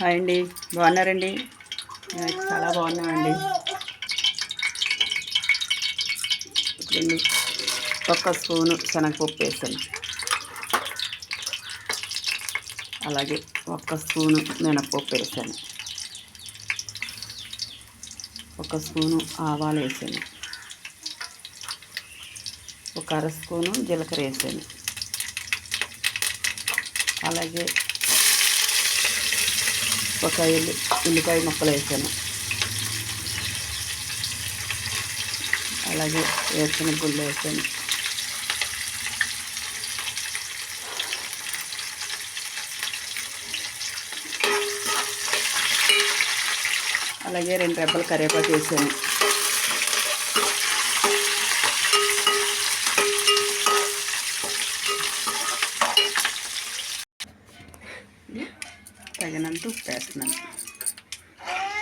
Hi అండి. బాగున్నారండి? నేనైతే చాలా బాగున్నామండి. ఇప్పుడండి ఒక్క స్పూను శనగపప్పు వేసాను. అలాగే ఒక్క స్పూను మినపప్పు వేసాను. ఒక స్పూను ఆవాలు వేసాను. ఒక అర స్పూను జీలకర్ర వేసాను. అలాగే ఒక ఎల్లి ఉల్లిపాయ ముక్కలు వేసాను. అలాగే వేసిన గుళ్ళు వేసాను. అలాగే రెండు రెబ్బలు కరివేపాకు వేసాను. తగినంత ఉప్పు వేస్తున్నాను.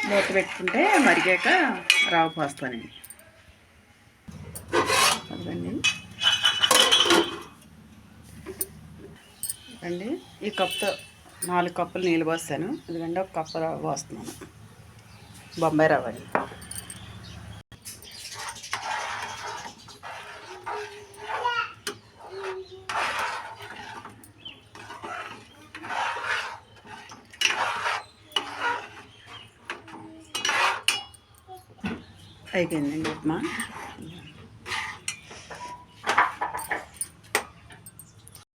మూత పెట్టుకుంటే మరిగాక రావు పోస్తానండి. అదండి అండి ఈ కప్తో నాలుగు కప్పులు నీళ్ళు పోస్తాను. ఎందుకంటే ఒక కప్పు రవ్వ పోస్తున్నాను. బొంబాయి రవ్వ అండి. అయిపోయిందండి ఉప్మా.